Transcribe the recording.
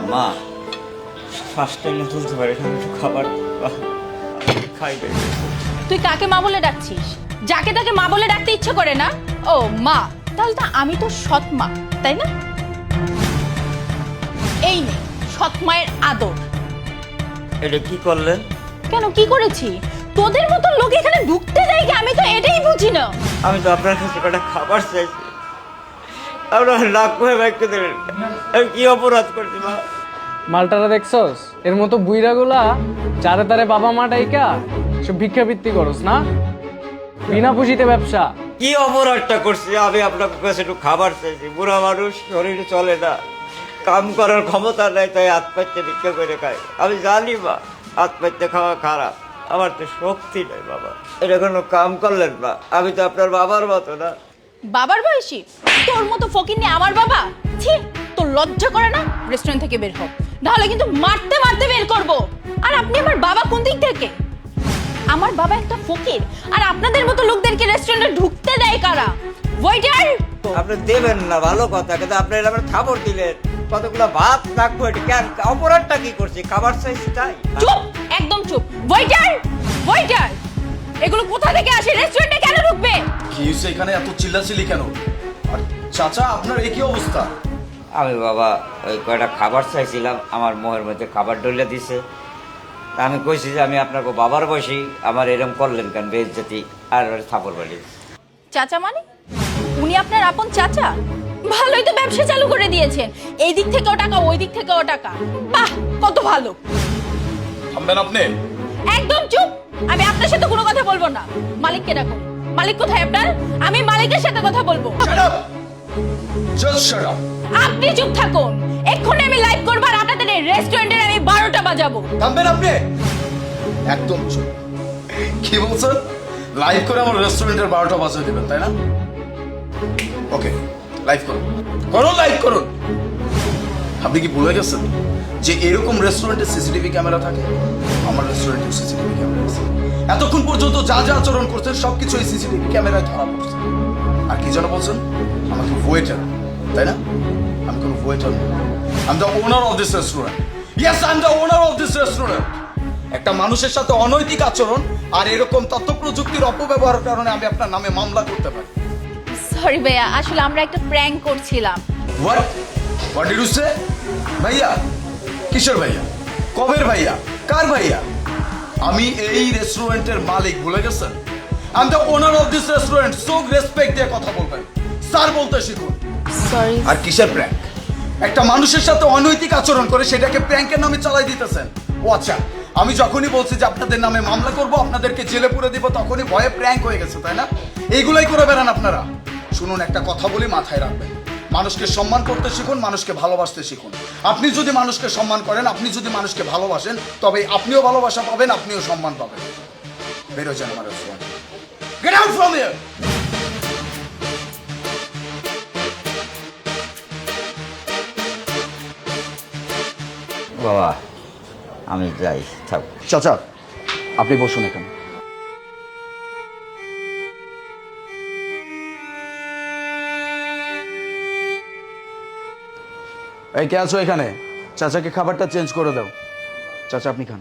আম্মা ফার্স্ট টাইমে তুলতে পারি না একটু খাবার খাইবে তুই কাকে মা বলে ডাকছিস? যাকে তাকে মা বলে ডাকতে ইচ্ছে করে না? ও মা তাহলে তো আমি তো সৎ মা তাই না? এই নে সৎ মায়ের আদর। এটা কি করলেন? কেন কি করেছি? তোদের মতো লোক এখানে ঢুকতে দেয় কি? আমি তো এটাই বুঝি না। আমি তো আপনার কাছে কটা খাবার চাইছি। আপনার লাখ করে ব্যাগকে দেবেন। আমি কি অপরাধ করছি মা? মালটারা দেখছস? এর মতো বুইরাগুলা চারে তারে বাবা মা ডাইকা সব ভিক্ষাবৃত্তি করস না? বিনা পুঁজিতে ব্যবসা। কি অপরাধটা করছি আমি আপনার কাছে একটু খাবার চাইছি। বুড়া মানুষ শরীরে চলে না। কাম করার ক্ষমতা নাই তাই হাত পাইতে ভিক্ষা করে খাই আমি জানি মা হাত পাইতে খাওয়া খারাপ। আমার তো শক্তি নেই বাবা। এটা কোনো কাম করলেন না আমি তো আপনার বাবার মতো না। বাবার বয়সী? তোর মতো ফকির নিয়ে আমার বাবা? ছি তোর লজ্জা করে না? রেস্টুরেন্ট থেকে বের হোক নাহলে কিন্তু মারতে মারতে বের করব। আর আপনি আমার বাবা কোন দিক থেকে? আমার বাবা একটা ফকির আর আপনাদের মতো লোকদেরকে রেস্টুরেন্টে ঢুকতে দেয় কারা? ওয়েটার আপনি দেবেন না ভালো কথা কিন্তু আপনি আমার খাবার দিলেন। কতগুলো ভাত রাখব এটা কেন? অপরাধটা কি করছি? খাবার চাইছি তাই? চুপ একদম চুপ। ওয়েটার ওয়েটার এগুলো কোথা থেকে আসে? রেস্টুরেন্টে কেন ঢুকবে? কি হয়েছে এখানে? এত চিল্লাচিল্লি কেন? আর চাচা আপনার এই কি অবস্থা? আমি বাবা ওই কয়টা খাবার চাইছিলাম আমার মোহের মধ্যে খাবার ডলে দিছে। তা আমি কইছি যে আমি আপনাকে বাবার বসি আমার এরকম করলেন কেন বেজ্জতি আর থাপড় বাড়ি চাচা মানে? উনি আপনার আপন চাচা? ভালোই তো ব্যবসা চালু করে দিয়েছেন। এই দিক থেকেও টাকা ওই দিক থেকেও টাকা। বাহ কত ভালো। থামবেন আপনি? একদম চুপ! আমি আপনার সাথে কোনো কথা বলব না। মালিককে ডাকুন মালিক কোথায় আপনার? আমি মালিকের সাথে কথা বলব। আপনি চুপ থাকুন। এক্ষুনি আমি লাইভ করব আর আপনাদের এই রেস্টুরেন্টের আমি বারোটা বাজাবো। থামবেন আপনি? একদম চুপ। কি বলছেন? লাইভ করে আমার রেস্টুরেন্টের বারোটা বাজিয়ে দেবেন তাই না? ওকে লাইভ করুন। করুন লাইভ করুন। আপনি কি ভুলে গেছেন? যে এরকম রেস্টুরেন্টে সিসিটিভি ক্যামেরা থাকে? আমার রেস্টুরেন্টে সিসিটিভি ক্যামেরা আছে। এতক্ষণ পর্যন্ত যা যা আচরণ করছেন সবকিছু এই সিসিটিভি ক্যামেরায় ধরা পড়ছে। আর কি যেন বলছেন? আমাকে ওয়েটার তাই না? আমি কোনো ওয়েটার আমি the owner of this restaurant yes I am the owner of this restaurant একটা মানুষের সাথে অনৈতিক আচরণ আর এরকম তথ্য প্রযুক্তির অপব্যবহারের কারণে আমি আপনার নামে মামলা করতে পারি। সরি ভাইয়া আসলে আমরা একটা প্র্যাঙ্ক করছিলাম। What what did you say ভাইয়া কিশোর ভাইয়া কবের ভাইয়া কার ভাইয়া? আমি এই রেস্টুরেন্টের মালিক ভুলে গেছেন? I am the owner of this restaurant so respect দিয়ে কথা বলবেন। স্যার বলতে শিখুন। সরি আর কিসের প্র্যাঙ্ক একটা মানুষের সাথে অনৈতিক আচরণ করে সেটাকে প্র্যাঙ্কের নামে চালাই দিতেছেন। ও আচ্ছা আমি যখনই বলছি যে আপনাদের নামে মামলা করব আপনাদেরকে জেলে পুরে দিব তখনই ভয়ে প্র্যাঙ্ক হয়ে গেছে তাই না? এইগুলাই করে বেড়ান আপনারা। শুনুন একটা কথা বলি মাথায় রাখবেন। মানুষকে সম্মান করতে শিখুন মানুষকে ভালোবাসতে শিখুন। আপনি যদি মানুষকে সম্মান করেন আপনি যদি মানুষকে ভালোবাসেন তবে আপনিও ভালোবাসা পাবেন আপনিও সম্মান পাবেন। বেরো যান আমার বাবা আমি যাই থাক। চাচা আপনি বসুন এখানে। এই কে আছো এখানে? চাচাকে খাবারটা চেঞ্জ করে দাও। চাচা আপনি খান।